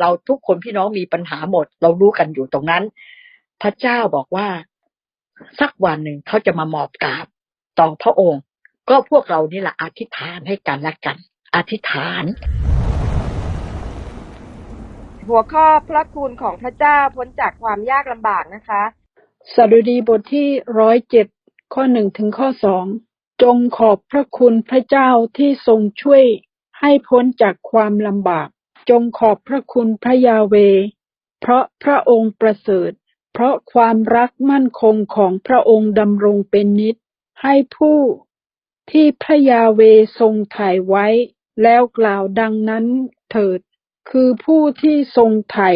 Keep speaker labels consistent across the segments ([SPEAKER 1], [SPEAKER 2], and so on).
[SPEAKER 1] เราทุกคนพี่น้องมีปัญหาหมด เรารู้กันอยู่ตรงนั้น พระเจ้าบอกว่าสักวันหนึ่งเขาจะมาหมอบกราบต่อพระองค์ ก็พวกเรานี่แหละอธิษฐานให้กันและกัน อธิษฐาน
[SPEAKER 2] หัวข้อพระคุณของพระเจ้าพ้นจากความยากลำบากนะคะ
[SPEAKER 3] สดุดีบทที่ร้อยเจ็ดข้อหนึ่งถึงข้อสองจงขอบพระคุณพระเจ้าที่ทรงช่วยให้พ้นจากความลำบาก จงขอบพระคุณพระยาเว เพราะพระองค์ประเสริฐ เพราะความรักมั่นคงของพระองค์ดำรงเป็นนิจ ให้ผู้ที่พระยาเวทรงถ่ายไว้ แล้วกล่าวดังนั้นเถิด คือผู้ที่ทรงไถ่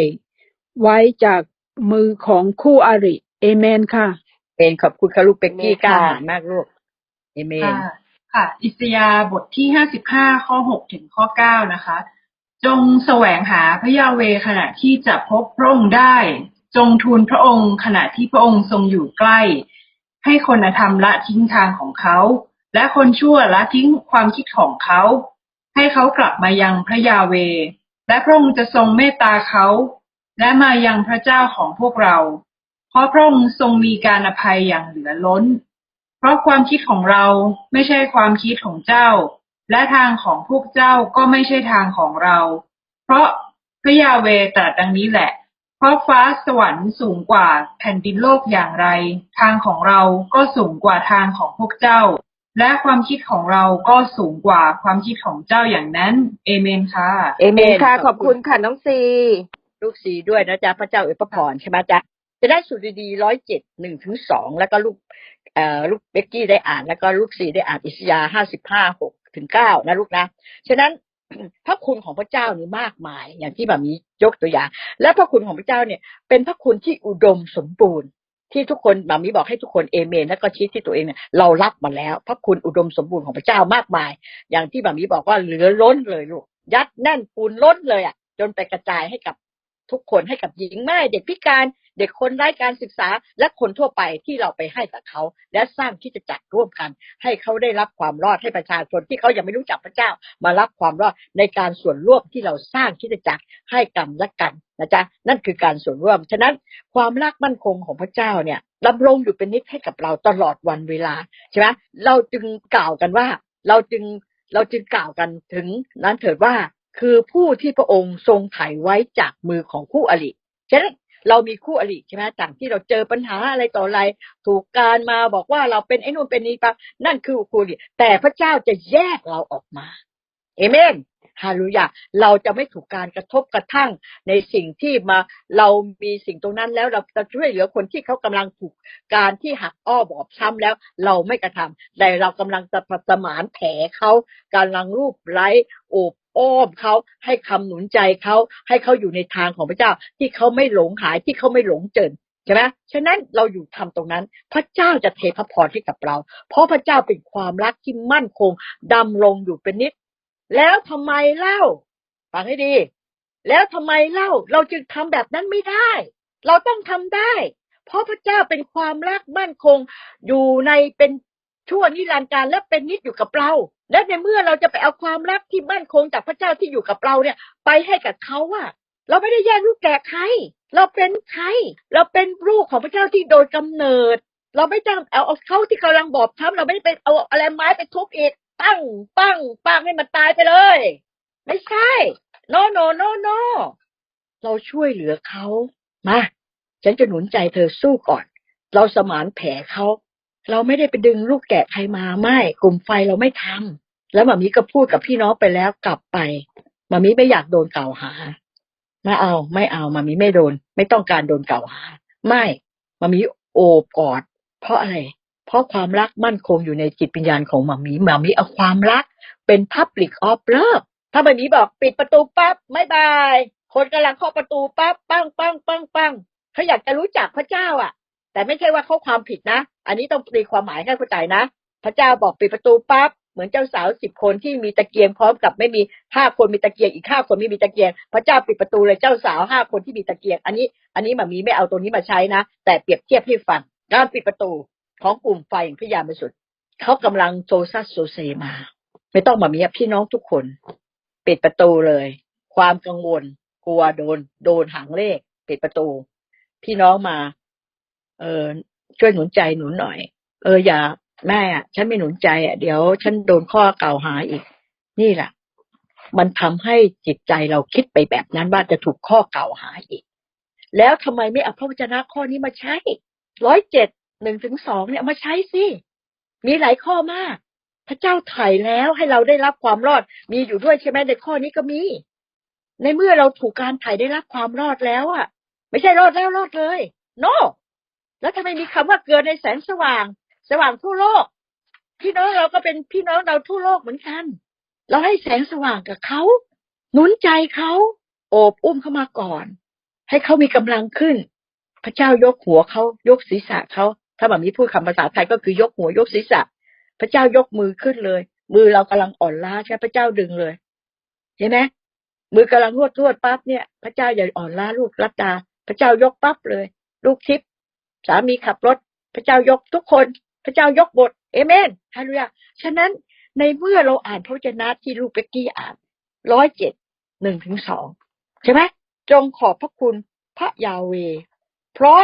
[SPEAKER 3] ไว้จากมือของคู่อริ เอเมนค่ะ
[SPEAKER 1] เป็นขอบคุณค่ะลูกเป็กกี้
[SPEAKER 2] เอเมน
[SPEAKER 1] กล้า
[SPEAKER 2] ค่ะ
[SPEAKER 1] หาญมากลูก เอเมน
[SPEAKER 4] ค่ะค่ะ อิสยาห์บทที่ห้าสิบห้าข้อหกถึงข้อเก้านะคะ จงแสวงหาพระยาเวขณะที่จะพบพระองค์ได้ จงทูลพระองค์ขณะที่พระองค์ทรงอยู่ใกล้ ให้คนธรรมละทิ้งทางของเขา และคนชั่วละทิ้งความคิดของเขา ให้เขากลับมายังพระยาเวและพระองค์จะทรงเมตตาเขา และมายังพระเจ้าของพวกเรา เพราะพระองค์ทรงมีการอภัยอย่างเหลือล้น เพราะความคิดของเราไม่ใช่ความคิดของเจ้า และทางของพวกเจ้าก็ไม่ใช่ทางของเรา เพราะพระยาเวตรัสดังนี้แหละ เพราะฟ้าสวรรค์สูงกว่าแผ่นดินโลกอย่างไร ทางของเราก็สูงกว่าทางของพวกเจ้า และความคิดของเราก็สูงกว่าความคิดของเจ้าอย่างนั้น เอเมนค่ะ
[SPEAKER 1] เอเมน
[SPEAKER 2] ค่ะ ขอบคุณค่ะน้องซี
[SPEAKER 1] ลูกสีด้วยนะจ๊ะพระเจ้าเอวยพระพรใช่ไหมจ๊ะจะได้สุดดีร้อยเจ็ดหนึ่งถึงสองแล้วก็ลูกเอ่อลูกเบกกี้ได้อ่านแล้วก็ลูกสีได้อ่านอิสยาห้าสิบห้าหก ถึงเก้านะลูกนะฉะนั้นพระคุณของพระเจ้านี่มากมาย อย่างที่แบบนี้ยกตัวอย่าง และพระคุณของพระเจ้าเนี่ย เป็นพระคุณที่อุดมสมบูรณ์ ที่ทุกคนแบบนี้บอกให้ทุกคนเอเมน แล้วก็ชี้ที่ตัวเองเนี่ยเรารับมาแล้ว พระคุณอุดมสมบูรณ์ของพระเจ้ามากมาย อย่างที่แบบนี้บอกว่าเหลือล้นเลยลูกยัดแน่นปูนล้นเลยอะจนไปกระจายให้กับทุกคนให้กับหญิงแม่เด็กพิการ เด็กคนไร้การศึกษาและคนทั่วไปที่เราไปให้กับเขา และสร้างที่จะจักร่วมกัน ให้เขาได้รับความรอดให้ประชาชนที่เขายังไม่รู้จักพระเจ้า มารับความรอดในการส่วนร่วมที่เราสร้างที่จะจักให้กันและกันนะจ๊ะนั่นคือการส่วนร่วม ฉะนั้นความรักมั่นคงของพระเจ้าเนี่ยดำรงอยู่เป็นนิจให้กับเราตลอดวันเวลาใช่ไหมเราจึงกล่าวกันว่า เราจึงเราจึงกล่าวกันถึงนั้นเถิดว่าคือผู้ที่พระองค์ทรงไถ่ไว้จากมือของคู่อริฉะนั้น เรามีคู่อริใช่ไหมจากที่เราเจอปัญหาอะไรต่ออะไร ถูกการมาบอกว่าเราเป็นไอ้นู่นเป็นนี่ปะนั่นคือคู่อริแต่พระเจ้าจะแยกเราออกมาเอเมนฮาลูยาเราจะไม่ถูกการกระทบกระทั่งในสิ่งที่มาเรามีสิ่งตรงนั้นแล้วเราจะช่วยเหลือคนที่เขากำลังถูกการที่หักอ้อบอบช้ำแล้ว เราไม่กระทำแต่เรากำลังจะสมานแผลเขากำลังรูปไล้โอบ อ้อมเขาให้คำหนุนใจเขาให้เขาอยู่ในทางของพระเจ้า ที่เขาไม่หลงหายที่เขาไม่หลงเจินใช่ไหมฉะนั้นเราอยู่ทำตรงนั้น พระเจ้าจะเทพระพรให้กับเรา เพราะพระเจ้าเป็นความรักที่มั่นคงดำรงอยู่เป็นนิจแล้วทำไมเล่าฟังให้ดี แล้วทำไมเล่าเราจึงทำแบบนั้นไม่ได้ เราต้องทำได้ เพราะพระเจ้าเป็นความรักมั่นคง อยู่ในเป็นชั่วนิรันดร์การและเป็นนิจอยู่กับเรา และในเมื่อเราจะไปเอาความรักที่มั่นคงจากพระเจ้าที่อยู่กับเราเนี่ย ไปให้กับเขาอะเราไม่ได้แย่งลูกแก่ใคร เราเป็นใคร เราเป็นลูกของพระเจ้าที่โดยกำเนิด เราไม่ต้องเอาเอาเขาที่กำลังบอบช้ำเราไม่ได้ไปเอาอะไรไม้ไปทุบอีกปั้งปั้งปั้งให้มันตายไปเลย ไม่ใช่โนโนโนโนเราช่วยเหลือเขามาฉันจะหนุนใจเธอสู้ก่อน เราสมานแผลเขา เราไม่ได้ไปดึงลูกแกะใครมาไม่กลุ่มไฟเราไม่ทำแล้วหมามีก็พูดกับพี่น้องไปแล้วกลับไปหมามีไม่อยากโดนกล่าวหาไม่เอาไม่เอาหมามีไม่โดน ไม่ต้องการโดนกล่าวหา ไม่หมามีโอบกอด เพราะอะไร เพราะความรักมั่นคงอยู่ในจิตวิญญาณของหมามีหมามีเอาความรักเป็น Public of Love ถ้าหมามีบอกปิดประตูปั๊บไม่บาย คนกำลังเคาะประตูปั๊บปังปังปังปังเขาอยากจะรู้จักพระเจ้าอะ แต่ไม่ใช่ว่าเขาความผิดนะ อันนี้ต้องตีความหมายให้เข้าใจนะ พระเจ้าบอกปิดประตูปั๊บเหมือนเจ้าสาวสิบคนที่มีตะเกียงพร้อมกับไม่มีห้าคนมีตะเกียงอีกห้าคนไม่มีตะเกียง พระเจ้าปิดประตูเลยเจ้าสาวห้าคนที่มีตะเกียง อันนี้ อันนี้มามีไม่เอาตรงนี้มาใช้นะ แต่เปรียบเทียบให้ฟังการปิดประตูของกลุ่มไฟแห่งพระยามบริสุทธิ์เขากำลังโซซัสโซเซมา ไม่ต้องมามีพี่น้องทุกคนปิดประตูเลย ความกังวล กลัวโดน โดนหางเลขปิดประตู พี่น้องมา เออช่วยหนุนใจหนุนหน่อย เอออย่าแม่อะ ฉันไม่หนุนใจอะเดี๋ยวฉันโดนข้อกล่าวหาอีก นี่แหละมันทำให้จิตใจเราคิดไปแบบนั้นว่าจะถูกข้อกล่าวหาอีก แล้วทำไมไม่เอาพระวจนะข้อนี้มาใช้ร้อยเจ็ดหนึ่งถึงสองเนี่ยมาใช้สิมีหลายข้อมาก พระเจ้าไถ่แล้วให้เราได้รับความรอด มีอยู่ด้วยใช่ไหมในข้อนี้ก็มี ในเมื่อเราถูกการไถ่ได้รับความรอดแล้วอะ ไม่ใช่รอดแล้วรอดเลย no แล้วทำไมมีคำว่าเกลือในแสงสว่าง สว่างทั่วโลก พี่น้องเราก็เป็นพี่น้องเราทั่วโลกเหมือนกัน เราให้แสงสว่างกับเขาหนุนใจเขาโอบอุ้มเข้ามาก่อน ให้เขามีกำลังขึ้น พระเจ้ายกหัวเขายกศีรษะเขาถ้าแบบนี้พูดคำภาษาไทยก็คือยกหัวยกศีรษะ พระเจ้ายกมือขึ้นเลย มือเรากำลังอ่อนล้าใช่ไหมพระเจ้าดึงเลยเห็นไหมมือกำลังรวดรวดปั๊บเนี่ย พระเจ้าอย่าอ่อนล้าลูกรัตา พระเจ้ายกปั๊บเลย ลูกทิพย์ สามีขับรถ พระเจ้ายกทุกคน พระเจ้ายกบทเอเมนฮาเลลูยาฉะนั้นในเมื่อเราอ่านพระวจนะที่ลูกเบกกี้อ่านร้อยเจ็ดหนึ่งถึงสองใช่ไหมจงขอบพระคุณพระยาเว เพราะ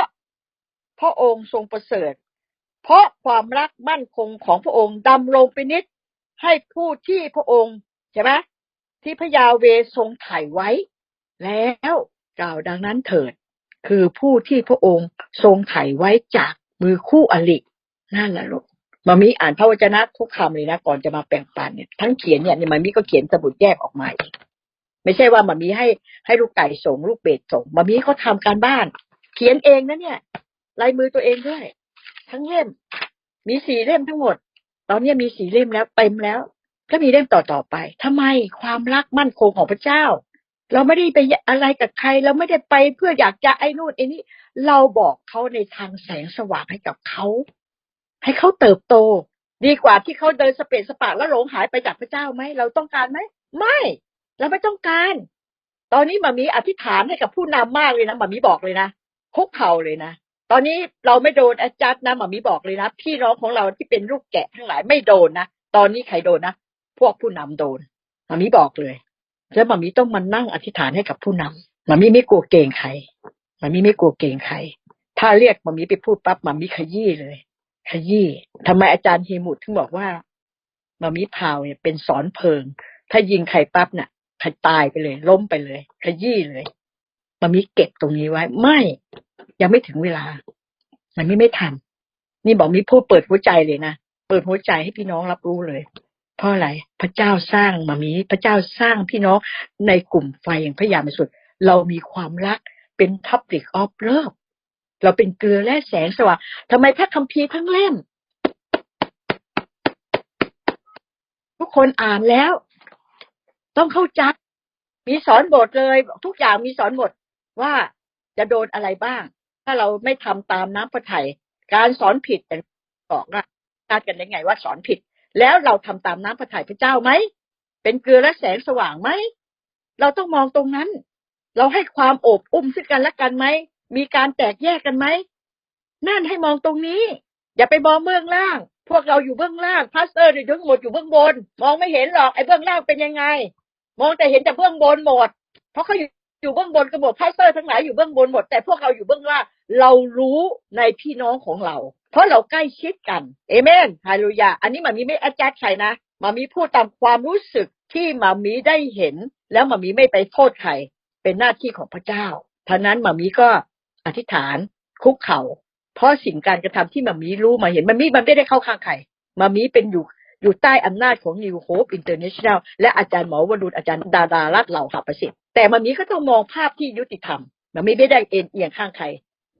[SPEAKER 1] พระองค์ทรงประเสริฐ เพราะความรักมั่นคงของพระองค์ดำรงไปนิดให้ผู้ที่พระองค์ใช่ไหมที่พระยาเวทรงไถ่ไว้ แล้วกล่าวดังนั้นเถิด คือผู้ที่พระองค์ทรงไถ่ไว้จากมือคู่อรินั่นแหละลูกมามีอ่านพระวจนะทุกคำเลยนะก่อนจะมาแบ่งปันเนี่ยทั้งเขียนเนี่ยมามีก็เขียนสมุดแยกออกมาอีกไม่ใช่ว่ามามีให้ให้ลูกไก่ส่งลูกเบสส่งมามีเขาทำการบ้าน เขียนเองนะเนี่ยลายมือตัวเองด้วย ทั้งเล่ม มีสี่เล่มทั้งหมด ตอนนี้มีสี่เล่มแล้วเต็มแล้วก็มีเล่มต่อต่อๆไปทำไมความรักมั่นคงของพระเจ้า เราไม่ได้ไปอะไรกับใคร เราไม่ได้ไปเพื่ออยากจะไอ้นู่นไอ้นี่เราบอกเขาในทางแสงสว่างให้กับเขาให้เขาเติบโต ดีกว่าที่เขาเดินสเปซสปะแล้วหลงหายไปจากพระเจ้าไหมเราต้องการไหมไม่เราไม่ต้องการ ตอนนี้มามีอธิษฐานให้กับผู้นำมากเลยนะมามีบอกเลยนะคุกเข่าเลยนะตอนนี้เราไม่โดนอาจารย์นะมามีบอกเลยนะพี่น้องของเราที่เป็นลูกแกะทั้งหลายไม่โดนนะตอนนี้ใครโดนนะพวกผู้นำโดนมามีบอกเลย แล้วมามีต้องมานั่งอธิษฐานให้กับผู้นำมามีไม่กลัวเกงใครมามีไม่กลัวเกงใคร ถ้าเรียกมามีไปพูดปั๊บมามีขยี้เลย ขยี้ทำไมอาจารย์เฮมุดถึงบอกว่ามามีพาวเนี่ยเป็นสอนเพลิง ถ้ายิงใครปั๊บเนี่ยใครตายไปเลย ล้มไปเลย ขยี้เลยมามีเก็บตรงนี้ไว้ ไม่ยังไม่ถึงเวลา มันไม่ไม่ทัน นี่บอกมีพูดเปิดหัวใจเลยนะเปิดหัวใจให้พี่น้องรับรู้เลย เพราะอะไร พระเจ้าสร้างมามี พระเจ้าสร้างพี่น้องในกลุ่มไฟอย่างพระยามสุด เรามีความรักเป็น Public of Love เราเป็นเกลือและแสงสว่างทำไมพระคัมภีร์ทั้งเล่ม ทุกคนอ่านแล้ว ต้องเข้าใจมีสอนบทเลย ทุกอย่างมีสอนบทว่าจะโดนอะไรบ้าง ถ้าเราไม่ทำตามน้ำพระทัยการสอนผิดแต่บอกว่าการกันได้ไงว่าสอนผิด แล้วเราทำตามน้ำพระทัยพระเจ้าไหม เป็นเกลือและแสงสว่างไหม เราต้องมองตรงนั้น เราให้ความโอบอุ้มซึ่งกันและกันไหม มีการแตกแยกกันไหม นั่นให้มองตรงนี้ อย่าไปมองเบื้องล่าง พวกเราอยู่เบื้องล่าง พาสเตอร์เนี่ยทั้งหมดอยู่เบื้องบน มองไม่เห็นหรอกไอ้เบื้องล่างเป็นยังไง มองแต่เห็นแต่เบื้องบนหมด เพราะเขาอยู่อยู่เบื้องบนกันหมดพาสเตอร์ทั้งหลายอยู่เบื้องบนหมด แต่พวกเราอยู่เบื้องล่าง เรารู้ในพี่น้องของเรา เพราะเราใกล้ชิดกันเอเมนฮาลูยา อันนี้มามีไม่อาจารย์ใครนะมามีพูดตามความรู้สึกที่มามีได้เห็น แล้วมามีไม่ไปโทษใครเป็นหน้าที่ของพระเจ้าท่านั้นมามีก็อธิษฐานคุกเข่าเพราะสิ่งการกระทำที่มามีรู้มาเห็นมามีมันไม่ได้เข้าข้างใครมามีเป็นอยู่อยู่ใต้อำนาจของ New Hope International และอาจารย์หมอวรุณอาจารย์ดาดารัตเหล่าหาประสิทธิ์แต่มามีก็ต้องมองภาพที่ยุติธรรมมามีไม่ได้เอ็นเอียงข้างใคร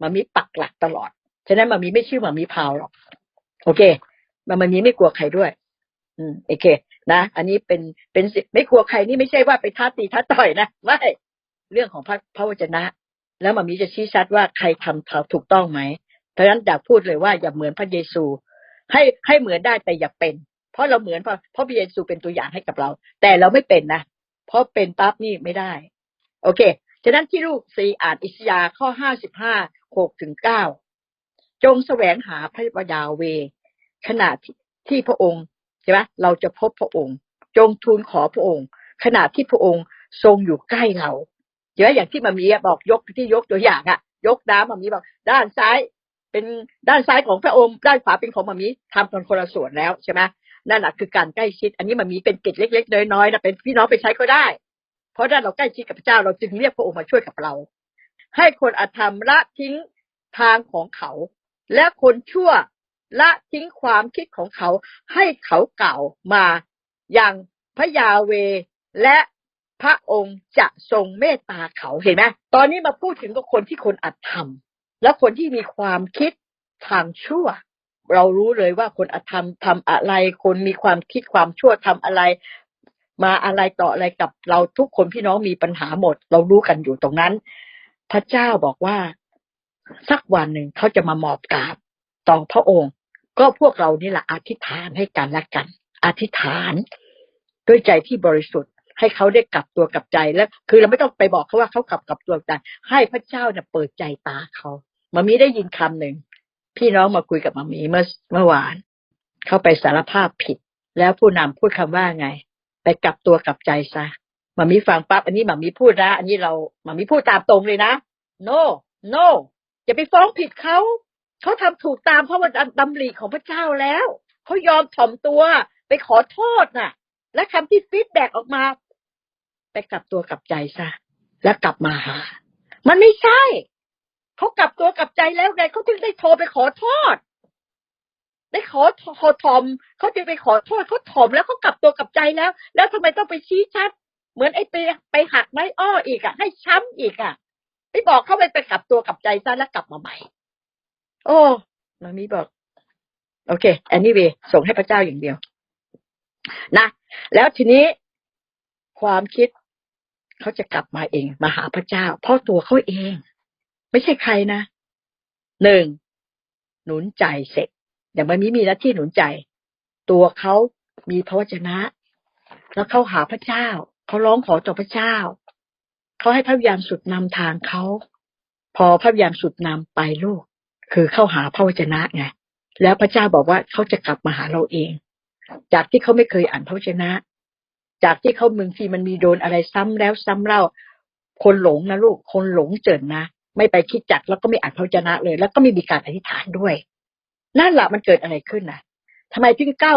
[SPEAKER 1] มามีปักหลักตลอด ฉะนั้นมามีไม่ชื่อมามีพาวหรอกโอเคมามามีไม่กลัวใครด้วย อืมโอเค นะอันนี้เป็นเป็นไม่กลัวใครนี่ไม่ใช่ว่าไปท้าตีท้าต่อยนะไม่เรื่องของพระพระวจนะ แล้วมามีจะชี้ชัดว่าใครทำถูกต้องไหมเพราะฉะนั้นอยากพูดเลยว่าอย่าเหมือนพระเยซู ให้ให้เหมือนได้แต่อย่าเป็น เพราะเราเหมือนเพราะเพราะพระเยซูเป็นตัวอย่างให้กับเรา แต่เราไม่เป็นนะเพราะเป็นปั๊บนี่ไม่ได้ โอเคฉะนั้นที่ลูกซีอ่านอิสยาห์ข้อห้าสิบห้าหกถึงเก้า จงแสวงหาพระยาเว ขณะที่ที่พระองค์ใช่ไหมเราจะพบพระองค์ จงทูลขอพระองค์ ขณะที่พระองค์ทรงอยู่ใกล้เราเยอะอย่างที่มามีบอกยกที่ยกตัวอย่างอะยกน้ำมามีบอก ด้านซ้ายเป็นด้านซ้ายของพระองค์ ด้านขวาเป็นของมามีทำกันคนละส่วนแล้วใช่ไหมนั่นแหะคือการใกล้ชิด อันนี้มามีเป็นกิจเล็ก ๆ น้อยๆนะเป็นพี่น้องไปใช้ก็ได้ เพราะด้านเราใกล้ชิดกับพระเจ้าเราจึงเรียกพระองค์มาช่วยกับเรา ให้คนอธรรมละทิ้งทางของเขา และคนชั่วละทิ้งความคิดของเขาให้เขาเก่ามาอย่างพระยาเวและพระองค์จะทรงเมตตาเขาเห็นไหมตอนนี้มาพูดถึงกับคนที่คนอธรรมและคนที่มีความคิดทางชั่ว เรารู้เลยว่าคนอธรรมทำอะไร คนมีความคิดความชั่วทำอะไร มาอะไรต่ออะไรกับเราทุกคนพี่น้องมีปัญหาหมด เรารู้กันอยู่ตรงนั้น พระเจ้าบอกว่า สักวันหนึ่งเขาจะมาหมอบกราบต่อพระองค์ ก็พวกเรานี่แหละอธิษฐานให้กันและกัน อธิษฐานด้วยใจที่บริสุทธิ์ ให้เขาได้กลับตัวกลับใจแล้ว คือเราไม่ต้องไปบอกเขาว่าเขากลับกลับตัวกลับใจให้พระเจ้าเนี่ยเปิดใจตาเขามามีได้ยินคำหนึ่งพี่น้องมาคุยกับมามีเมื่อเมื่อวาน เขาไปสารภาพผิด แล้วผู้นำพูดคำว่าไง ไปกลับตัวกลับใจซะมามีฟังปั๊บอันนี้มามีพูดนะอันนี้เรามามีพูดตามตรงเลยนะ no no อย่าไปฟ้องผิดเขา เขาทำถูกตามพระวจนะดำริของพระเจ้าแล้ว เขายอมถ่อมตัวไปขอโทษน่ะ และคำที่ฟีดแบ็กออกมา ไปกลับตัวกลับใจซะ แล้วกลับมาหา มันไม่ใช่ เขากลับตัวกลับใจแล้วไงเขาถึงได้โทรไปขอโทษได้ขอขอทอมเขาจึงไปขอโทษเขาถ่อมแล้วเขากลับตัวกลับใจแล้ว แล้วทำไมต้องไปชี้ชัด เหมือนไอ้ไปไปหักไม้อ้ออีกอะ ให้ช้ำอีกอะ ไปบอกเขาไปไปกลับตัวกลับใจซะแล้วกลับมาใหม่ โอ้มามีบอก โอเค anyway ส่งให้พระเจ้าอย่างเดียว นะ แล้วทีนี้ความคิดเขาจะกลับมาเอง มาหาพระเจ้า เพราะตัวเขาเอง ไม่ใช่ใครนะหนึ่งหนุนใจเสร็จ อย่างมันมีมีหน้าที่หนุนใจ ตัวเขามีพระวจนะ แล้วเขาหาพระเจ้า เขาร้องขอต่อพระเจ้า เขาให้พระวิญญาณสุดนำทางเขาพอพระวิญญาณสุดนำไปลูกคือเข้าหาพระวจนะไงแล้วพระเจ้าบอกว่าเขาจะกลับมาหาเราเอง จากที่เขาไม่เคยอ่านพระวจนะ จากที่เขามึงทีมันมีโดนอะไรซ้ำแล้วซ้ำเล่า คนหลงนะลูก คนหลงเจินนะไม่ไปคิดจักแล้วก็ไม่อ่านพระวจนะเลย แล้วก็ไม่มีการอธิษฐานด้วยนั่นแหละมันเกิดอะไรขึ้นนะทำไมถึงเก้า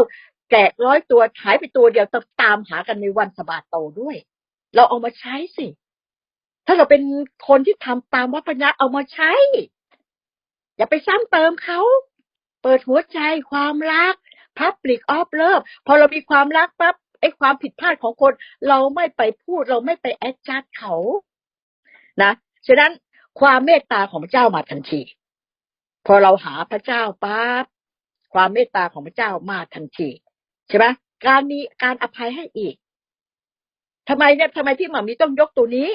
[SPEAKER 1] แกะร้อยตัวหายไปตัวเดียวต้องตามหากันในวันสบาโตด้วย เราเอามาใช้สิ ถ้าเราเป็นคนที่ทำตามวัพนะเอามาใช้ อย่าไปซ้ำเติมเขา เปิดหัวใจความรัก Public of Love พอเรามีความรักปั๊บไอ้ความผิดพลาดของคน เราไม่ไปพูดเราไม่ไปแอดจัดเขานะฉะนั้นความเมตตาของพระเจ้ามาทันที พอเราหาพระเจ้าปั๊บความเมตตาของพระเจ้ามาทันทีใช่ไหมการมีการอภัยให้อีกทำไมเนี่ยทำไมที่หมามีต้องยกตัวนี้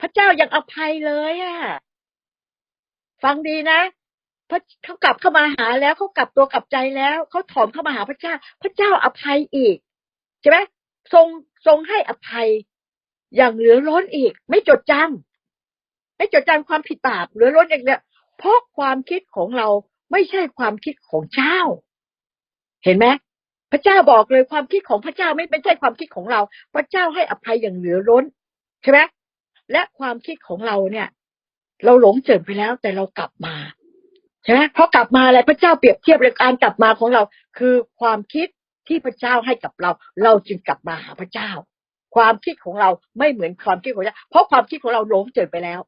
[SPEAKER 1] พระเจ้ายังอภัยเลยอะฟังดีนะพระเขากลับเข้ามาหาแล้วเขากลับตัวกลับใจแล้วเขาถอมเข้ามาหาพระเจ้า พระเจ้าอภัยอีกใช่ไหมทรงทรงให้อภัย อย่างเหลือล้นอีก ไม่จดจำไม่จดจำความผิดบาปเหลือล้นอย่างเนี้ยเพราะความคิดของเราไม่ใช่ความคิดของเจ้า เห็นไหมพระเจ้าบอกเลยความคิดของพระเจ้าไม่เป็นใช่ความคิดของเรา พระเจ้าให้อภัยอย่างเหลือล้นใช่ไหม และความคิดของเราเนี่ย เราหลงเจิมไปแล้ว แต่เรากลับมาใช่ไหมเพอกลับมาอะไรพระเจ้าเปรียบเทียบเลยการกลับมาของเรา คือความคิดที่พระเจ้าให้กับเรา เราจึงกลับมาหาพระเจ้า ความคิดของเราไม่เหมือนความคิดของพระเจ้าเพราะความคิดของเราหลงเจิมไปแล้ว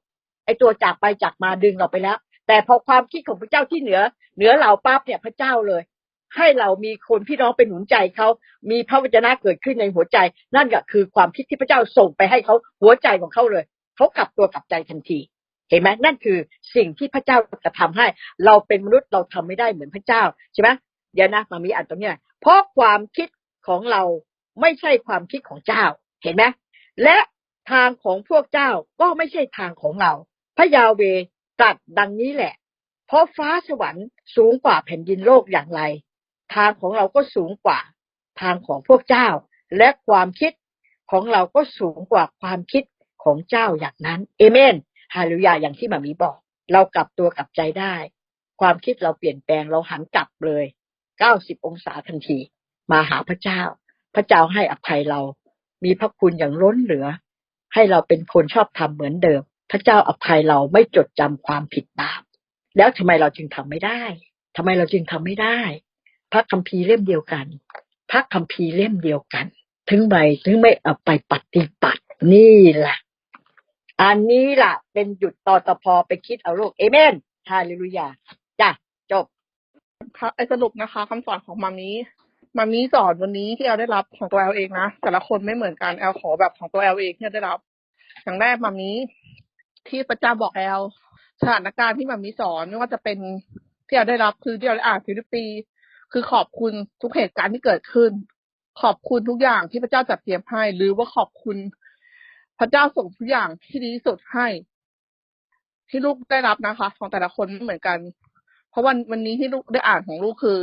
[SPEAKER 1] ไอ้ตัวจากไปจากมาดึงเราไปแล้ว แต่พอความคิดของพระเจ้าที่เหนือ เหนือเราปั๊บเนี่ยพระเจ้าเลย ให้เรามีคนพี่น้องเป็นหนุนใจเขามีพระวจนะเกิดขึ้นในหัวใจ นั่นก็คือความคิดที่พระเจ้าส่งไปให้เขาหัวใจของเขาเลย เขากลับตัวกลับใจทันที เห็นไหมนั่นคือสิ่งที่พระเจ้าจะทำให้ เราเป็นมนุษย์เราทำไม่ได้เหมือนพระเจ้าใช่ไหมเดี๋ยวนะมามีอ่านตรงนี้เพราะความคิดของเราไม่ใช่ความคิดของเจ้า เห็นไหมและทางของพวกเจ้าก็ไม่ใช่ทางของเรา พระยาเวตรัสดังนี้แหละ เพราะฟ้าสวรรค์สูงกว่าแผ่นดินโลกอย่างไร ทางของเราก็สูงกว่าทางของพวกเจ้า และความคิดของเราก็สูงกว่าความคิด ของเจ้าอย่างนั้น เอเมนฮาเลลูยาอย่างที่มามีบอก เรากลับตัวกลับใจได้ ความคิดเราเปลี่ยนแปลงเราหันกลับเลย90องศาทันที มาหาพระเจ้า พระเจ้าให้อภัยเรา มีพระคุณอย่างล้นเหลือ ให้เราเป็นคนชอบทำเหมือนเดิม พระเจ้าอภัยเราไม่จดจำความผิดบาปแล้วทำไมเราจึงทำไม่ได้ทำไมเราจึงทำไม่ได้ พระคัมภีร์เล่มเดียวกัน พระคัมภีร์เล่มเดียวกัน ถึงไม่ถึงไม่เอาไปปฏิบัติ นี่แหละ อันนี้ล่ะ เป็นหยุดต่อตพอไปคิดเอาลูกเอเมนฮาเลลูยาจ้ะจบ
[SPEAKER 5] ค่ะไอสรุปนะคะคำสอนของมามีมามีสอนวันนี้ที่แอลได้รับของตัวแอลเองนะแต่ละคนไม่เหมือนกันแอลขอแบบของตัวแอลเองที่ได้รับ อย่างแรกมามีที่พระเจ้าบอกแอลสถานการณ์ที่มามีสอนไม่ว่าจะเป็นที่แอลได้รับคือที่แอลได้อ่านฟิลิปปีคือขอบคุณทุกเหตุการณ์ที่เกิดขึ้น ขอบคุณทุกอย่างที่พระเจ้าจัดเตรียมให้ หรือว่าขอบคุณ ระเจ้าส่งทุกอย่างที่ดีที่สุดให้ ที่ลูกได้รับนะคะ ของแต่ละคนไม่เหมือนกัน เพราะวันวันนี้ที่ลูกได้อ่านของลูกคือ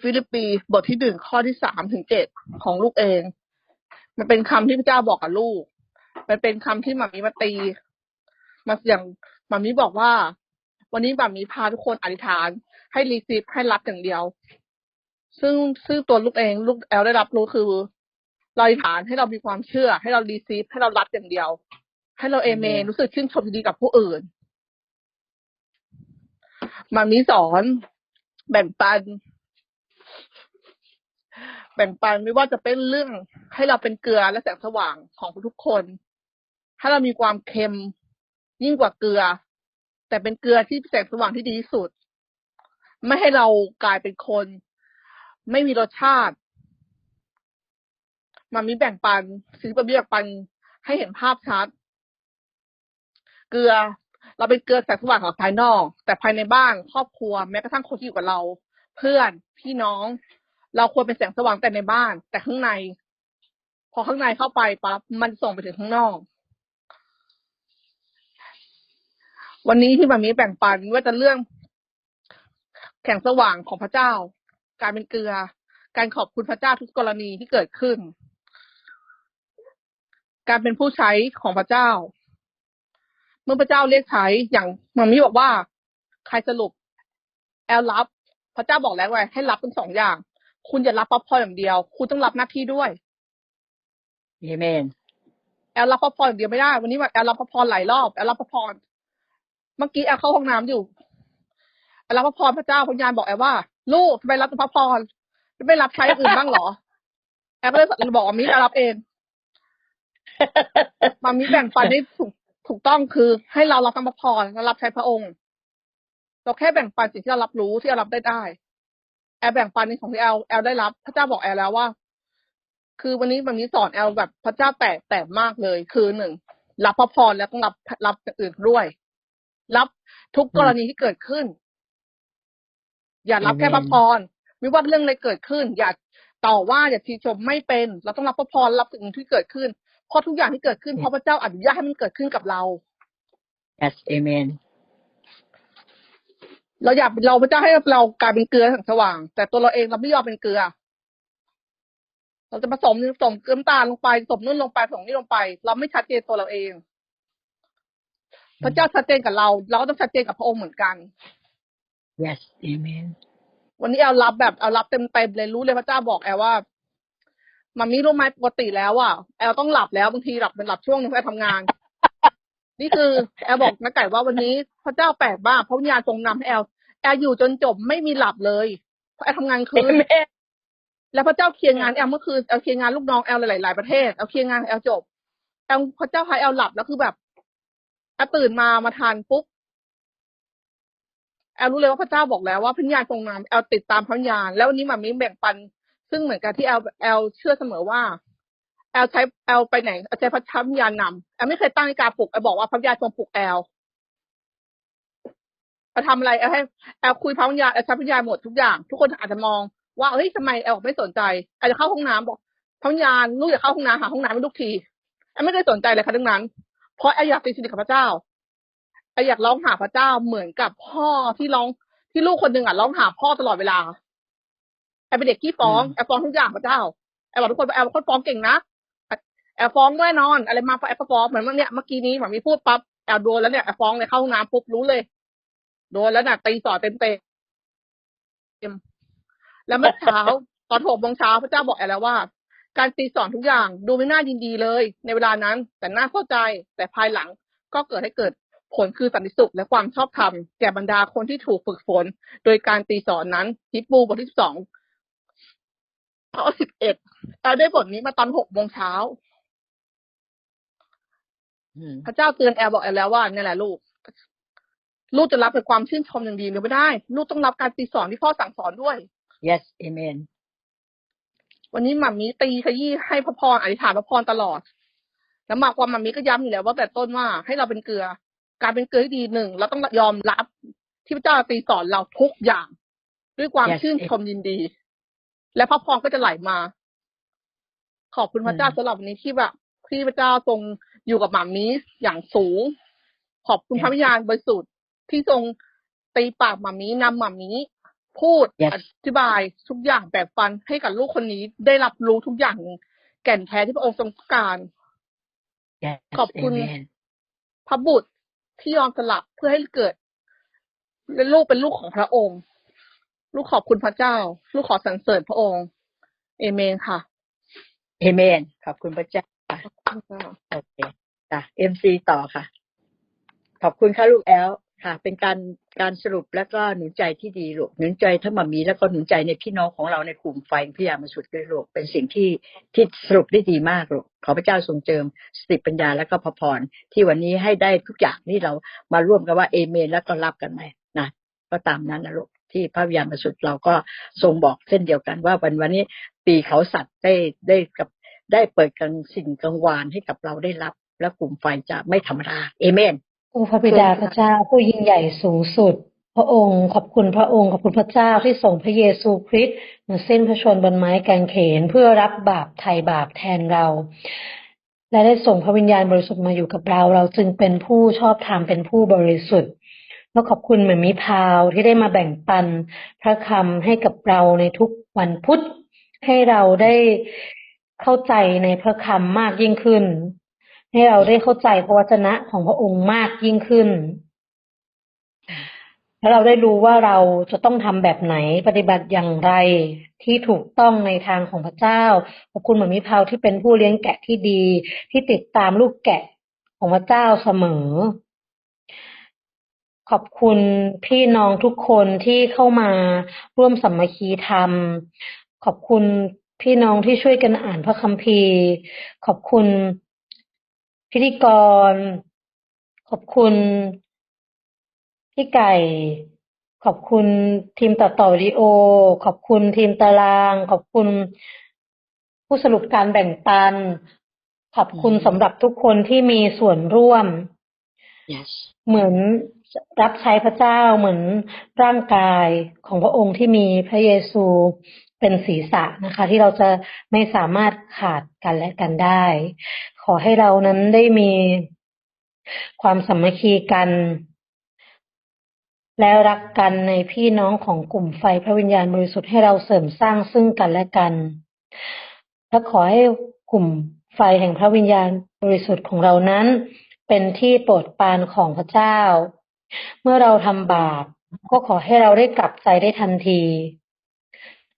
[SPEAKER 5] ฟิลิปปีบทที่หนึ่งข้อที่สามถึงเจ็ดของลูกเอง มันเป็นคำที่พระเจ้าบอกกับลูก มันเป็นคำที่หมามีมาตี มาอย่างหมามีบอกว่า วันนี้หมามีพาทุกคนอธิษฐาน ให้รีซีฟให้รับอย่างเดียวซึ่งซึ่งตัวลูกเองลูกแอลได้รับรู้คือ เราอธิษฐานให้เรามีความเชื่อ ให้เรารีซีฟให้เรารับอย่างเดียว ให้เราเอเมนรู้สึกชื่นชมยินดีกับผู้อื่นมามีสอน แบ่งปัน แบ่งปันไม่ว่าจะเป็นเรื่อง ให้เราเป็นเกลือและแสงสว่างของทุกๆคน ให้เรามีความเค็มยิ่งกว่าเกลือ แต่เป็นเกลือที่แสงสว่างที่ดีที่สุด ไม่ให้เรากลายเป็นคน ไม่มีรสชาติ มามีแบ่งปันสิ่งที่มามีแบ่งปัน ให้เห็นภาพชัด เกลือ เราเป็นเกลือแสงสว่างของภายนอก แต่ภายในบ้านครอบครัวแม้กระทั่งคนที่อยู่กับเรา เพื่อนพี่น้อง เราควรเป็นแสงสว่างแต่ในบ้าน แต่ข้างใน พอข้างในเข้าไปปั๊บมันส่งไปถึงข้างนอกวันนี้ที่มามีแบ่งปันว่าจะเรื่องแข่งสว่างของพระเจ้า การเป็นเกลือ การขอบคุณพระเจ้าทุกกรณีที่เกิดขึ้น การเป็นผู้ใช้ของพระเจ้า เมื่อพระเจ้าเรียกใช้อย่างมามีบอกว่า ใครสรุป แอลรับ พระเจ้าบอกแล้วไงให้รับทั้งสองอย่าง คุณอย่ารับพระพรอย่างเดียว คุณต้องรับหน้าที่ด้วย
[SPEAKER 1] เอเมน
[SPEAKER 5] แอลรับพระพรอย่างเดียวไม่ได้ วันนี้แอลรับพระพรหลายรอบแอลรับพระพรเมื่อกี้แอลเข้าห้องน้ำอยู่แอลรับพระพรพระเจ้าพระญาณบอกแอลว่า ลูกทำไมรับแต่พระพรไม่รับใช้อย่างอื่นบ้างเหรอแอลก็เลยบอกว่ามิแอลรับเอง มามีแบ่งปันได้ถูกถูกต้องคือให้เรารับพระพรและรับใช้พระองค์ เราแค่แบ่งปันสิ่งที่เรารับรู้ที่เรารับได้ได้ แอลแบ่งปันในของที่แอลแอลได้รับ พระเจ้าบอกแอลแล้วว่า คือวันนี้มันมีสอนแอลแบบพระเจ้าแตกแตกมากเลย คือหนึ่งรับพระพรแล้วต้องรับรับอื่นด้วย รับทุกกรณีที่เกิดขึ้น อย่ารับแค่พระพรไม่ว่าเรื่องอะไรเกิดขึ้น อย่าต่อว่าอย่าทีชมไม่เป็น เราต้องรับพระพรรับสิ่งที่เกิดขึ้น เพราะทุกอย่างที่เกิดขึ้นเพราะพระเจ้าอนุญาตให้มันเกิดขึ้นกับเรา
[SPEAKER 1] yes amen
[SPEAKER 5] เราอยากเราพระเจ้าให้เรากลายเป็นเกลือแสงสว่าง แต่ตัวเราเองเราไม่ยอมเป็นเกลือ เราจะผสมส่งเกลือน้ำตาลลงไปผสมนู่นลงไปผสมนี่ลงไป เราไม่ชัดเจนตัวเราเอง พระเจ้าชัดเจนกับเรา เราก็ต้องชัดเจนกับพระองค์เหมือนกัน
[SPEAKER 1] yes amen
[SPEAKER 5] วันนี้แอลรับแบบแอลรับเต็มเต็มๆเลยรู้เลยพระเจ้าบอกแอลว่า มันมีรู้ไหมปกติแล้วอะแอลต้องหลับแล้วบางทีหลับเป็นหลับช่วงนึงแอลทำงาน นี่คือ แอลบอกนะไก่ว่าวันนี้พระเจ้าแปลกมากเพราะวิญญาณทรงนำให้แอลแอลอยู่จนจบไม่มีหลับเลยเพราะแอลทำงานคืน
[SPEAKER 1] amen
[SPEAKER 5] แล้วพระเจ้าเคลียร์งานแอลเมื่อคืนแอลเคลียร์งานลูกน้องแอลหลายๆประเทศแอลเคลียร์งานแอลจบแอลพระเจ้าให้แอลหลับแล้วคือแบบแอลตื่นมามาทานปุ๊บแอลรู้เลยว่าพระเจ้าบอกแล้วว่าพระวิญญาณทรงนำแอลติดตามพระวิญญาณแล้ววันนี้มามีแบ่งปัน ซึ่งเหมือนกับที่แอลแอลเชื่อเสมอว่า แอลใช้แอลไปไหนแอลใช้พระวิญญาณนำแอลไม่เคยตั้งนาฬิกาปลุกแอลบอกว่าพระวิญาทรงปลุกแอลแอลทำอะไรแอลให้แอลคุยพระวิญญาณแอลใช้พระวิญญาณหมดทุกอย่าง ทุกคนอาจจะมอง ว่าเฮ้ยทำไมแอลไม่สนใจแอลจะเข้าห้องน้ำบอกพระวิญญาณลูกอยากเข้าห้องน้ำหาห้องน้ำให้ลูกทีแอลไม่ได้สนใจเลยค่ะทั้งนั้น เพราะแอลอยากติดสนิทกับพระเจ้าแอลอยากร้องหาพระเจ้าเหมือนกับพ่อที่ร้องที่ลูกคนหนึ่งอะร้องหาพ่อตลอดเวลา แอลเป็นเด็กขี้ฟ้องแอลฟ้องทุกอย่างพระเจ้าแอลบอกทุกคนว่าแอลเป็นคนฟ้องเก่งนะแอลฟ้องแน่นอน อะไรมาแอลก็ฟ้องเหมือนเมื่อเนี่ยเมื่อกี้นี้หมอมีพูดปั๊บแอลโดนแล้วเนี่ยแอลฟ้องเลยเข้าห้องน้ำปุ๊บรู้เลย โดนแล้วน่ะตีสอดเต็มเต็มๆแล้วเมื่อเช้าตอนหกโมงเช้าพระเจ้าบอกแอลแล้วว่า การตีสอนทุกอย่างดูไม่น่ายินดีเลย ในเวลานั้น แต่น่าเข้าใจแต่ภายหลังก็เกิดให้เกิดผลคือสันติสุขและความชอบธรรมแก่บรรดาคนที่ถูกฝึกฝน โดยการตีสอนนั้นฮิปปูบทที่สอง ข้อสิบเอ็ดเราได้บทนี้มาตอนหกโมงเช้า
[SPEAKER 1] อืม
[SPEAKER 5] พระเจ้าเตือนแอลบอกแอลแล้วว่าเนี่ยแหละลูก ลูกจะรับแต่ความชื่นชมอย่างดีหรือไม่ได้ ลูกต้องรับการตีสอนที่พ่อสั่งสอนด้วย
[SPEAKER 1] yes amen
[SPEAKER 5] วันนี้หมามีตีขยี้ให้พระพรอธิษฐานพระพรตลอด แล้วหมากความหมามีก็ย้ำอยู่แล้วว่าแต่ต้นว่าให้เราเป็นเกลือ การเป็นเกลือที่ดีหนึ่งเราต้องยอมรับที่พระเจ้าตีสอนเราทุกอย่าง ด้วยความ
[SPEAKER 1] Yes,
[SPEAKER 5] ชื่นชมยินดี และพระพรก็จะไหลมา ขอบคุณพระเจ้า
[SPEAKER 1] อืม
[SPEAKER 5] สำหรับวันนี้ที่แบบที่พระเจ้าทรงอยู่กับหมามีอย่างสูง ขอบคุณพระวิญญาณบริสุทธิ์ที่ทรงตีปากหมามีนำหมามีพูด
[SPEAKER 1] Yes
[SPEAKER 5] อธิบายทุกอย่างแบ่งปันให้กับลูกคนนี้ได้รับรู้ทุกอย่างแก่นแท้ที่พระองค์ทรงต้องการ
[SPEAKER 1] yes
[SPEAKER 5] ขอบคุณ
[SPEAKER 1] amen
[SPEAKER 5] พระบุตรที่ยอมสละเพื่อให้เกิดและลูกเป็นลูกของพระองค์ ลูกขอบคุณพระเจ้า ลูกขอสรรเสริญพระองค์เอเมนค่ะ
[SPEAKER 1] amen ขอบคุณพระเจ้า
[SPEAKER 5] ขอบคุณค่ะ
[SPEAKER 1] โอเคจ้ะ MC ต่อค่ะ ขอบคุณค่ะลูกแอลค่ะ เป็นการการสรุปแล้วก็หนุนใจที่ดีลูกหนุนใจทั้งมามีแล้วก็หนุนใจในพี่น้องของเราในกลุ่มไฟพยามาสุดด้วยลูกเป็นสิ่งที่ที่สรุปได้ดีมากลูกขอพระเจ้าทรงเจิมสติปัญญาแล้วก็พระพรที่วันนี้ให้ได้ทุกอย่างที่เรามาร่วมกันว่าเอเมนแล้วก็รับกันไหมนะก็ตามนั้นนะลูก ที่พระวิญญาณบริสุทธิ์เราก็ทรงบอกเช่นเดียวกันว่าวันวันนี้ปีเขาสัตว์ได้ได้กับได้เปิดกังสิ่งกังวานให้กับเราได้รับ และกลุ่มไฟจะไม่ธรรมดาเอเมน
[SPEAKER 6] โอ้พระบิดาพระเจ้าผู้ยิ่งใหญ่สูงสุด พระองค์ขอบคุณพระองค์ขอบคุณพระเจ้าที่ส่งพระเยซูคริสต์มาเส้นพระชนม์บนไม้กางเขนเพื่อรับบาปไถ่บาปแทนเราและได้ส่งพระวิญญาณบริสุทธิ์มาอยู่กับเรา เราจึงเป็นผู้ชอบธรรมเป็นผู้บริสุทธิ์ แล้วขอบคุณเหมือนมิพาวที่ได้มาแบ่งปันพระคำให้กับเราในทุกวันพุธให้เราได้เข้าใจในพระคำมากยิ่งขึ้น ให้เราได้เข้าใจพระวจนะของพระองค์มากยิ่งขึ้นแล้วเราได้รู้ว่าเราจะต้องทำแบบไหนปฏิบัติอย่างไรที่ถูกต้องในทางของพระเจ้าขอบคุณเหมือนมิพาวที่เป็นผู้เลี้ยงแกะที่ดี ที่ติดตามลูกแกะของพระเจ้าเสมอ ขอบคุณพี่น้องทุกคนที่เข้ามาร่วมสามัคคีธรรม ขอบคุณพี่น้องที่ช่วยกันอ่านพระคัมภีร์ ขอบคุณพิธีกร ขอบคุณพี่ไก่ ขอบคุณทีมตัดต่อวิดีโอ ขอบคุณทีมตาราง ขอบคุณผู้สรุปการแบ่งปัน ขอบคุณ
[SPEAKER 1] อืม
[SPEAKER 6] สำหรับทุกคนที่มีส่วนร่วม
[SPEAKER 1] yes
[SPEAKER 6] เหมือน รับใช้พระเจ้าเหมือนร่างกายของพระองค์ที่มีพระเยซูเป็นศีรษะนะคะ ที่เราจะไม่สามารถขาดกันและกันได้ ขอให้เรานั้นได้มีความสามัคคีกัน และรักกันในพี่น้องของกลุ่มไฟพระวิญญาณบริสุทธิ์ให้เราเสริมสร้างซึ่งกันและกัน และขอให้กลุ่มไฟแห่งพระวิญญาณบริสุทธิ์ของเรานั้น เป็นที่โปรดปานของพระเจ้า เมื่อเราทำบาป ก็ขอให้เราได้กลับใจได้ทันที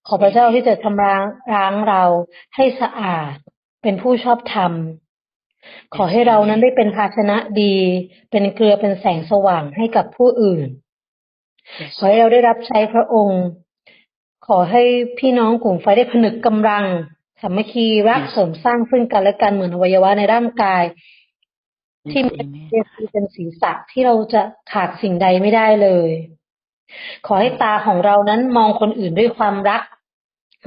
[SPEAKER 6] ขอพระเจ้าที่จะชำระล้างเราให้สะอาด เป็นผู้ชอบธรรม ขอให้เรานั้นได้เป็นภาชนะดี เป็นเกลือเป็นแสงสว่างให้กับผู้อื่น
[SPEAKER 1] yes
[SPEAKER 6] ขอให้เราได้รับใช้พระองค์ ขอให้พี่น้องกลุ่มไฟได้ผนึกกำลังสามัคคีรัก
[SPEAKER 1] Yes.
[SPEAKER 6] เสริมสร้างซึ่งกันและกันเหมือนอวัยวะในร่างกาย ที่
[SPEAKER 1] yes
[SPEAKER 6] มี
[SPEAKER 1] amen
[SPEAKER 6] เยซูเป็นศีรษะที่เราจะขาดสิ่งใดไม่ได้เลย ขอให้ตาของเรานั้นมองคนอื่นด้วยความรัก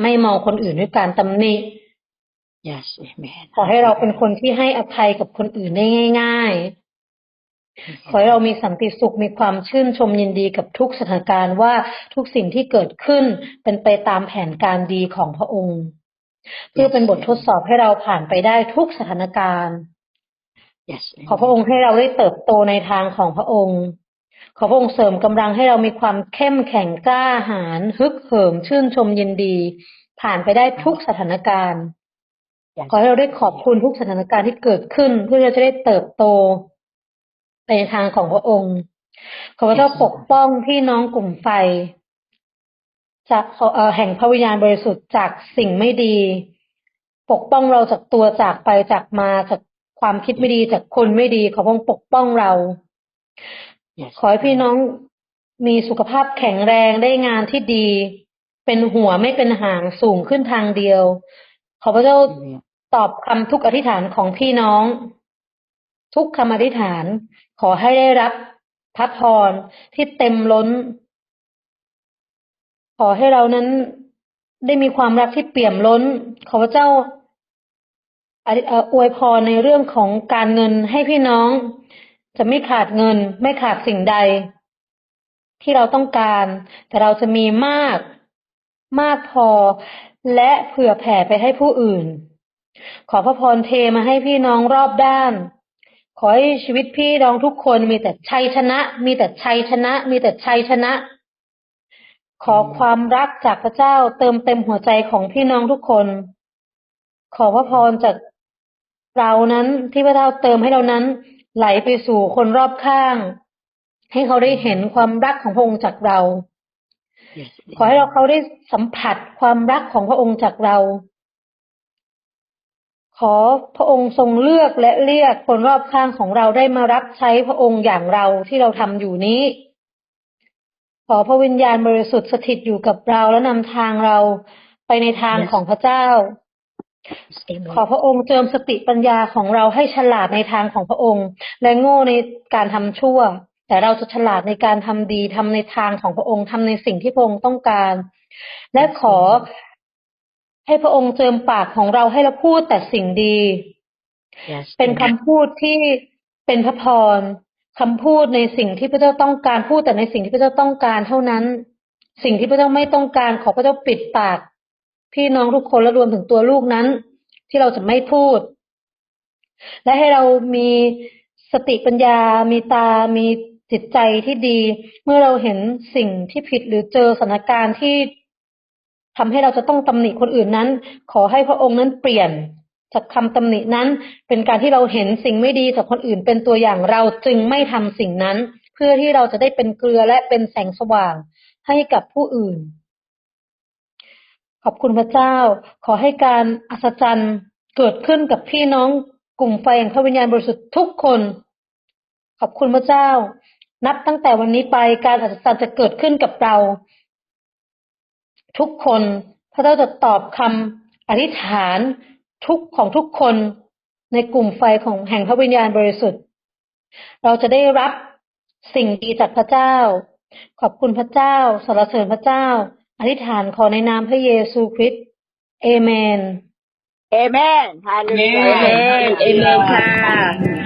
[SPEAKER 6] ไม่มองคนอื่นด้วยการตำหนิ
[SPEAKER 1] yes amen
[SPEAKER 6] ขอให้เราเป็นคนที่ให้อภัยกับคนอื่นได้ง่าย ๆ ขอให้เรามีสันติสุขมีความชื่นชมยินดีกับทุกสถานการณ์ว่าทุกสิ่งที่เกิดขึ้นเป็นไปตามแผนการดีของพระองค์ เพื่อเป็นบททดสอบให้เราผ่านไปได้ทุกสถานการณ์
[SPEAKER 1] yes
[SPEAKER 6] ขอพระองค์ให้เราได้เติบโตในทางของพระองค์ ขอพระองค์เสริมกำลังให้เรามีความเข้มแข็งกล้าหาญฮึกเหิมชื่นชมยินดี ผ่านไปได้ทุกสถานการณ์
[SPEAKER 1] Yes
[SPEAKER 6] ขอให้เราได้ขอบคุณทุกสถานการณ์ที่เกิดขึ้น เพื่อเราจะได้เติบโตไปในทางของพระองค์ ขอพระเจ้า
[SPEAKER 1] Yes
[SPEAKER 6] ปกป้องพี่น้องกลุ่มไฟ จากเอ่อแห่งพระวิญญาณบริสุทธิ์จากสิ่งไม่ดี ปกป้องเราจากตัวจากไปจากมาจาก ความคิดไม่ดีจากคนไม่ดีขอพระองค์ปกป้องเรา
[SPEAKER 1] Yes
[SPEAKER 6] ขอให้พี่น้องมีสุขภาพแข็งแรงได้งานที่ดี เป็นหัวไม่เป็นหางสูงขึ้นทางเดียว ขอพระเจ้า
[SPEAKER 1] Amen
[SPEAKER 6] ตอบคำทุกอธิษฐานของพี่น้อง ทุกคำอธิษฐาน ขอให้ได้รับพระพรที่เต็มล้น ขอให้เรานั้นได้มีความรักที่เปี่ยมล้น ขอพระเจ้า อวยพรในเรื่องของการเงินให้พี่น้อง จะไม่ขาดเงิน ไม่ขาดสิ่งใด ที่เราต้องการ แต่เราจะมีมาก มากพอ และเผื่อแผ่ไปให้ผู้อื่น ขอพระพรเทมาให้พี่น้องรอบด้าน ขอให้ชีวิตพี่น้องทุกคนมีแต่ชัยชนะ มีแต่ชัยชนะ มีแต่ชัยชนะ ขอความรักจากพระเจ้าเติมเต็มหัวใจของพี่น้องทุกคน ขอพระพรจาก เรานั้นที่พระเจ้าเติมให้เรานั้น ไหลไปสู่คนรอบข้าง ให้เขาได้เห็นความรักของพระองค์จากเรา
[SPEAKER 1] Yes
[SPEAKER 6] ขอให้เราเขาได้สัมผัสความรักของพระองค์จากเรา ขอพระองค์ทรงเลือกและเรียกคนรอบข้างของเราได้มารับใช้พระองค์อย่างเราที่เราทำอยู่นี้ ขอพระวิญญาณบริสุทธิ์สถิตอยู่กับเราและนำทางเราไปในทาง
[SPEAKER 1] Yes
[SPEAKER 6] ของพระเจ้า
[SPEAKER 1] Amen
[SPEAKER 6] ขอพระองค์เจิมสติปัญญาของเราให้ฉลาดในทางของพระองค์ และโง่ในการทำชั่ว แต่เราจะฉลาดในการทำดีทำในทางของพระองค์ทำในสิ่งที่พระองค์ต้องการ และขอให้พระองค์เจิมปากของเราให้เราพูดแต่สิ่งดี
[SPEAKER 1] Yes
[SPEAKER 6] เป็นคำพูดที่เป็นพระพรคำพูดในสิ่งที่พระเจ้าต้องการพูดแต่ในสิ่งที่พระเจ้าต้องการเท่านั้น สิ่งที่พระเจ้าไม่ต้องการขอพระเจ้าปิดปาก พี่น้องทุกคนและรวมถึงตัวลูกนั้น ที่เราจะไม่พูด และให้เรามีสติปัญญา มีตา มีจิตใจที่ดี เมื่อเราเห็นสิ่งที่ผิดหรือเจอสถานการณ์ที่ทำให้เราจะต้องตำหนิคนอื่นนั้น ขอให้พระองค์นั้นเปลี่ยนจากคำตำหนินั้น เป็นการที่เราเห็นสิ่งไม่ดีจากคนอื่นเป็นตัวอย่างเราจึงไม่ทำสิ่งนั้น เพื่อที่เราจะได้เป็นเกลือและเป็นแสงสว่างให้กับผู้อื่น อบคุณพระเจ้า ขอให้การอัศจรรย์เกิดขึ้นกับพี่น้องกลุ่มไฟแห่งพระวิญญาณบริสุทธิ์ทุกคน ขอบคุณพระเจ้า นับตั้งแต่วันนี้ไปการอัศจรรย์จะเกิดขึ้นกับเรา ทุกคนพระเจ้าจะตอบคำอธิษฐานทุกของทุกคนในกลุ่มไฟของแห่งพระวิญญาณบริสุทธิ์ เราจะได้รับสิ่งดีจากพระเจ้า ขอบคุณพระเจ้าสรรเสริญพระเจ้า อธิษฐานขอในนามพระเยซูคริสต์เอเมน
[SPEAKER 1] Amen Hallelujah
[SPEAKER 4] Amen
[SPEAKER 1] Amen Amen ค่ะ